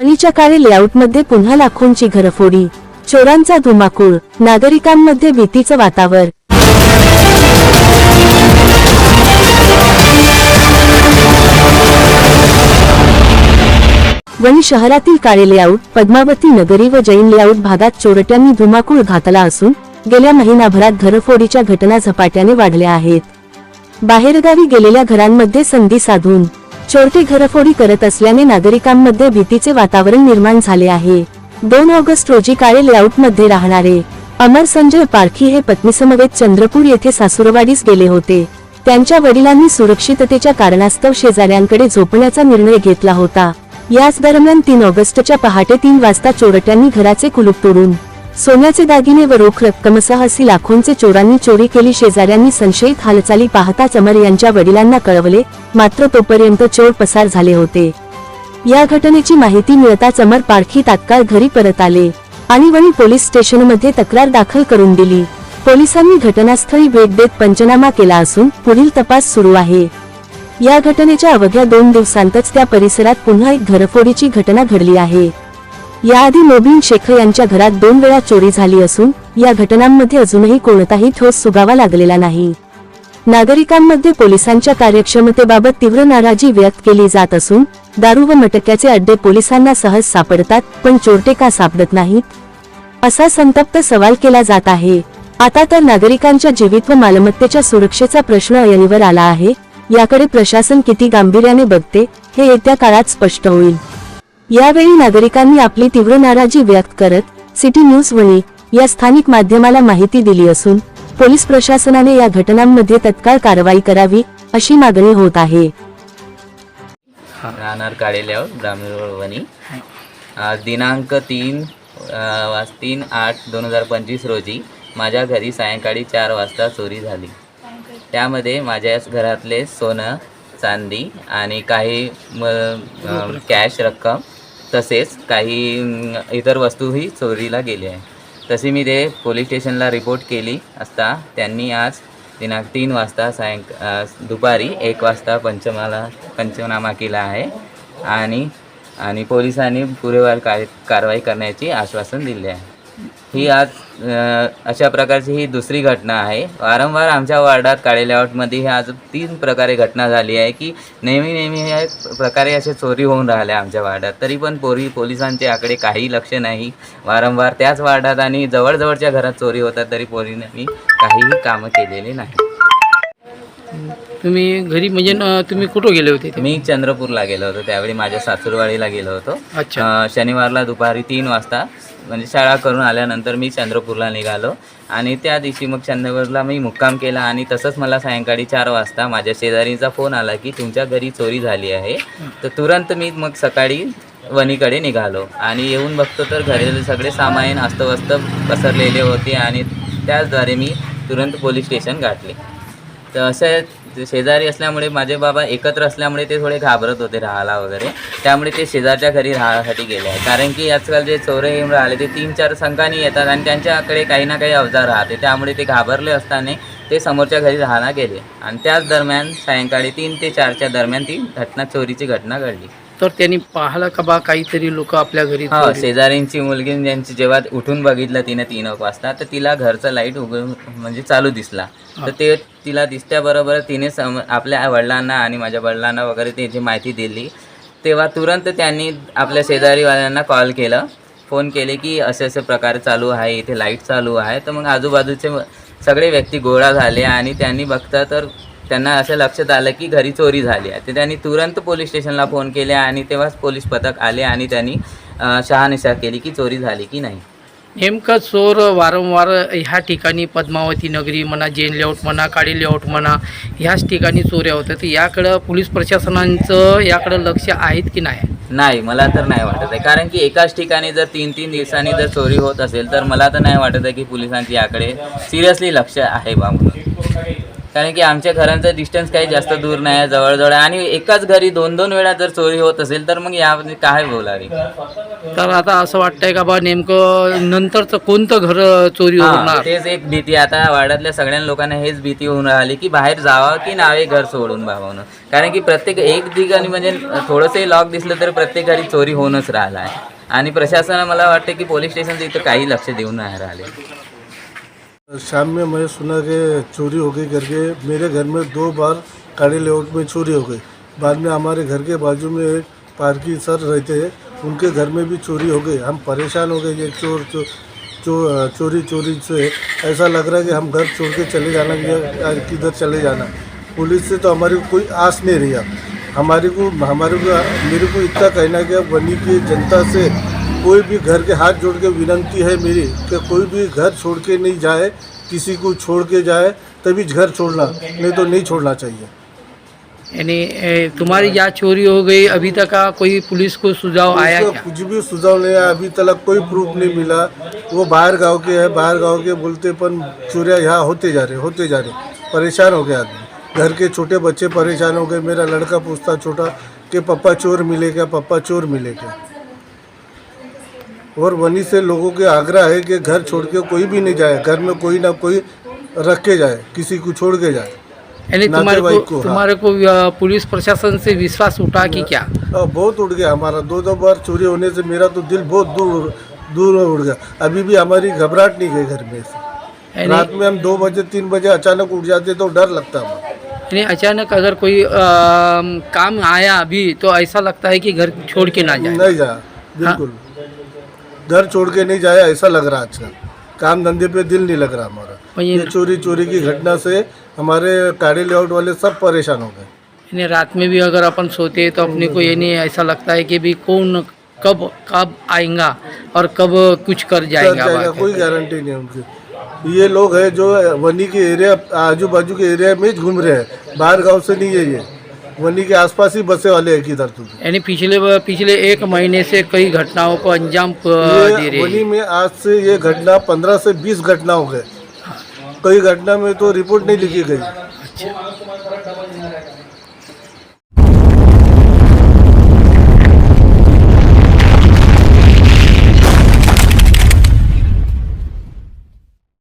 अलीच्या काळी लेआउटमध्ये पुन्हा लाखोंची घरफोडी चोरांचा धुमाकूळ नागरिकांमध्ये भीतीचं वातावरण. वणी शहरातील काळे लेआउट पद्मावती नगरी व जैन लेआउट भागात चोरट्यांनी धुमाकूळ घातला असून गेल्या महिनाभरात घरफोडीच्या घटना झपाट्याने वाढल्या आहेत. बाहेरगावी गेलेल्या घरांमध्ये संधी साधून चोरटी घरफोडी करत असल्याने नागरिकांमध्ये भीतीचे वातावरण निर्माण झाले आहे. दोन ऑगस्ट रोजी काळे लेआउटमध्ये राहणारे अमर संजय पारखी हे पत्नीसमवेत चंद्रपूर येथे सासुरवाडीस गेले होते. त्यांच्या वडिलांनी सुरक्षिततेच्या कारणास्तव शेजाऱ्यांकडे झोपण्याचा निर्णय घेतला होता. याच दरम्यान तीन ऑगस्टच्या पहाटे तीन वाजता चोरट्यांनी घराचे कुलूप तोडून सोन्याचे दागिने व रोख रक्कमसह लाखोंचे चोरांनी चोरी केली शेजाऱ्यांनी संशयित हालचाली पाहताच अमर यांच्या वडिलांना कळवले मात्र तोपर्यंत चोर पसार झाले होते. या घटनेची माहिती मिळताच अमर पारखी तात्काळ घरी परत आले आणि वणी पोलीस स्टेशनमध्ये तक्रार दाखल करून दिली. पोलिसांनी घटनास्थळी भेट देत पंचनामा केला असून पुढील तपास सुरू आहे. या घटनेच्या अवघ्या दोन दिवसांतच त्या परिसरात पुन्हा एक घरफोडीची घटना घडली आहे. याआधी मोबिन शेख यांच्या घरात दोन वेळा चोरी झाली असून या घटनांमध्ये अजूनही कोणताही ठोस सुगावा लागलेला नाही. नागरिकांमध्ये पोलिसांच्या कार्यक्षमतेबाबत तीव्र नाराजी व्यक्त केली जात असून दारू व मटक्याचे अड्डे पोलिसांना सहज सापडतात पण चोरटे का सापडत नाहीत? असा संतप्त सवाल केला जात आहे. आता तर नागरिकांच्या जीवित व मालमत्तेच्या सुरक्षेचा प्रश्न अयनीवर आला आहे. याकडे प्रशासन किती गांभीर्याने बघते हे येत्या काळात स्पष्ट होईल. यावेळी नागरिकांनी आपली तीव्र नाराजी व्यक्त करत सिटी न्यूज वणी या स्थानिक माध्यमाला माहिती दिली असून पोलीस प्रशासनाने या घटनांमध्ये तत्काळ कारवाई करावी अशी मागणी होत आहे. राहणार ग्रामीण वणी. आज दिनांक तीन अ, वाज तीन आठ दोन हजार पंचवीस रोजी माझ्या घरी सायंकाळी चार वाजता चोरी झाली. त्यामध्ये माझ्या घरातले सोनं चांदी आणि काही म, अ, कॅश रक्कम तसेच काही इतर वस्तूही चोरीला गेली आहे. तशी मी ते पोलीस स्टेशनला रिपोर्ट केली असता त्यांनी आज दिनांक तीन वाजता सायंक दुपारी एक वाजता पंचमाला पंचनामा केला आहे आणि आणि पोलिसांनी पुरेवार कार कारवाई करण्याची आश्वासन दिले आहे. ही आज अशा प्रकारची ही दुसरी घटना आहे. वारंवार आमच्या वार्डात काळे लेआउटमध्ये ही आज तीन प्रकारे घटना झाली आहे की नेहमी नेहमी ह्या प्रकारे असे चोरी होऊन राहिल्या आमच्या वार्डात. तरी पण पोरी पोलिसांचे आकडे काही लक्ष नाही. वारंवार त्याच वार्डात आणि जवळजवळच्या घरात चोरी होतात तरी पोरीने काहीही कामं केलेली नाही तुम्ही घरी म्हणजे न- तुम्ही कुठं गेले होते ते? मी चंद्रपूरला गेलो होतो. त्यावेळी माझ्या सासूरवाडीला गेलो होतो. अच्छा. अ, शनिवारला दुपारी तीन वाजता म्हणजे शाळा करून आल्यानंतर मी चंद्रपूरला निघालो. आणि त्या दिवशी मग चंद्रपूरला मी मुक्काम केला आणि तसंच मला सायंकाळी चार वाजता माझ्या शेजारीचा फोन आला की तुमच्या घरी चोरी झाली आहे. तर तुरंत मी मग सकाळी वणीकडे निघालो. आणि येऊन बघतो तर घरी सगळे सामान अस्तव्यस्त पसरलेले होते आणि त्याचद्वारे मी तुरंत पोलीस स्टेशन गाठले. तर असं शेजारी असल्यामुळे माझे बाबा एकत्र असल्यामुळे ते थोडे घाबरत होते राहायला वगैरे. त्यामुळे ते शेजारच्या घरी राहण्यासाठी गेले आहे कारण की आजकाल जे चोरे येऊन राहिले ते तीन चार संघांनी येतात आणि त्यांच्याकडे काही ना काही अवजार राहते. त्यामुळे ते घाबरले असताना ते समोरच्या घरी राहायला गेले. आणि त्याच दरम्यान सायंकाळी तीन ते चारच्या दरम्यान ती घटना चोरीची घटना घडली. तर त्यांनी पाहिलं का बा काहीतरी लोक आपल्या घरी हा शेजारींची मुलगी ज्यांची जेव्हा उठून बघितलं तिने तीन एक वाजता तर तिला घरचं लाइट उघडून म्हणजे चालू दिसला. तर ते तिला दिसत्याबरोबर तिने सम आपल्या वडिलांना आणि माझ्या वडिलांना वगैरे त्याची माहिती दिली. तेव्हा तुरंत त्यांनी आपल्या शेजारीवाल्यांना कॉल केलं. फोन केले की असे असे प्रकार चालू आहे इथे लाइट चालू आहे. तर मग आजूबाजूचे सगळे व्यक्ती गोळा झाले आणि त्यांनी बघता तर त्यांना असं लक्षात आलं की घरी चोरी झाली आहे. तर त्यांनी तुरंत पोलीस स्टेशनला फोन केले आणि तेव्हाच पोलीस पथक आले आणि त्यांनी शहानिशा केली की चोरी झाली की नाही. नेमकं चोर वारंवार ह्या ठिकाणी पद्मावती नगरी म्हणा जैन लेआउट म्हणा काळे लेआउट म्हणा ह्याच ठिकाणी चोऱ्या होतात तर याकडं पोलीस प्रशासनांचं याकडं लक्ष आहेत की नाही? नाही मला तर नाही वाटत आहे. कारण की एकाच ठिकाणी जर तीन तीन दिवसांनी जर चोरी होत असेल तर मला तर नाही वाटत आहे की पोलिसांची याकडे सिरियसली लक्ष आहे बा म्हणून. कारण की आमच्या घरांचं डिस्टन्स काही जास्त दूर नाही आहे जवळजवळ आणि एकाच घरी दोन दोन वेळा जर चोरी होत असेल तर मग यामध्ये काय बोलावे? तर आता असं वाटतंय का बा नेमकं नंतरचं कोणतं घर चोरी हा, होणार? तेच एक भीती. आता वाड्यातल्या सगळ्या लोकांना हेच भीती होऊन राहिली की बाहेर जावं की नावे घर सोडून भावणं कारण की प्रत्येक एक ठिकाणी म्हणजे थोडंसंही लॉक दिसलं तर प्रत्येक घरी चोरी होऊनच राहिला आहे. आणि प्रशासन मला वाटतं की पोलीस स्टेशनचं इथं काही लक्ष देऊन नाही राहिले. शाम में मैं सुना कि चोरी हो गई करके मेरे घर में दो बार काड़ी लेआउट में चोरी हो गई। बाद में हमारे घर के बाजू में एक पार्की सर रहते हैं उनके घर में भी चोरी हो गई। हम परेशान हो गए ये चोर चो, चो, चोरी चोरी से। ऐसा लग रहा है कि हम घर छोड़ के चले जाना या किधर चले जाना। पुलिस से तो हमारी कोई आस नहीं रही। हमारे को हमारे को मेरे को इतना कहना कि अब वनी की जनता से कोई भी घर के हाथ जोड़ के विनंती है मेरी कि कोई भी घर छोड़ के नहीं जाए किसी को छोड़ के जाए तभी घर छोड़ना नहीं तो नहीं छोड़ना चाहिए। यानी तुम्हारी यहाँ चोरी हो गई अभी तक का कोई पुलिस को सुझाव आया क्या? कुछ भी सुझाव नहीं आया अभी तक कोई प्रूफ नहीं मिला। वो बाहर गाँव के है बाहर गाँव के बोलते पण चोरिया यहाँ होते जा रहे होते जा रहे। परेशान हो गए आदमी। घर के छोटे बच्चे परेशान हो गए मेरा लड़का पूछता छोटा कि पप्पा चोर मिले क्या पापा चोर मिले क्या? और वहीं से लोगों के आग्रह है कि घर छोड़ के कोई भी नहीं जाए घर में कोई ना कोई रख के जाए किसी को छोड़ के जाए। यानी तुम्हारे को को, हाँ। तुम्हारे को पुलिस प्रशासन से विश्वास उठा कि क्या? अब बहुत उड़ गया हमारा। दो दो बार चोरी होने से मेरा तो दिल बहुत दूर दूर उड़ गया। अभी भी हमारी घबराहट नहीं गई घर में से। रात में हम दो बजे तीन बजे अचानक उठ जाते तो डर लगता हमें यानी अचानक अगर कोई अ, काम आया अभी तो ऐसा लगता है कि घर छोड़ के ना जाए। नहीं जाया बिल्कुल। घर छोड़ के नहीं जाया ऐसा लग रहा आजकल। काम धंधे पे दिल नहीं लग रहा हमारा। ये- ये चोरी चोरी की घटना से हमारे काड़ी लेआउट वाले सब परेशान हो गए। यानी रात में भी अगर अपन सोते हैं तो अपने को ये नहीं ऐसा लगता है कि भी कौन कब कब आएगा और कब कुछ कर जाएगा कोई गारंटी नहीं उनकी। ये लोग है जो वनी के एरिया आजू बाजू के एरिया में ही घूम रहे हैं। बाहर गाँव से नहीं है ये। वनी के आसपास ही बसे वाले हैं किधर तो। यानी पिछले पिछले एक महीने से कई घटनाओं को अंजाम दे रहे वनी में आज से ये घटना पंद्रह से बीस घटना हो। गए कई घटना में तो रिपोर्ट नहीं लिखी गई।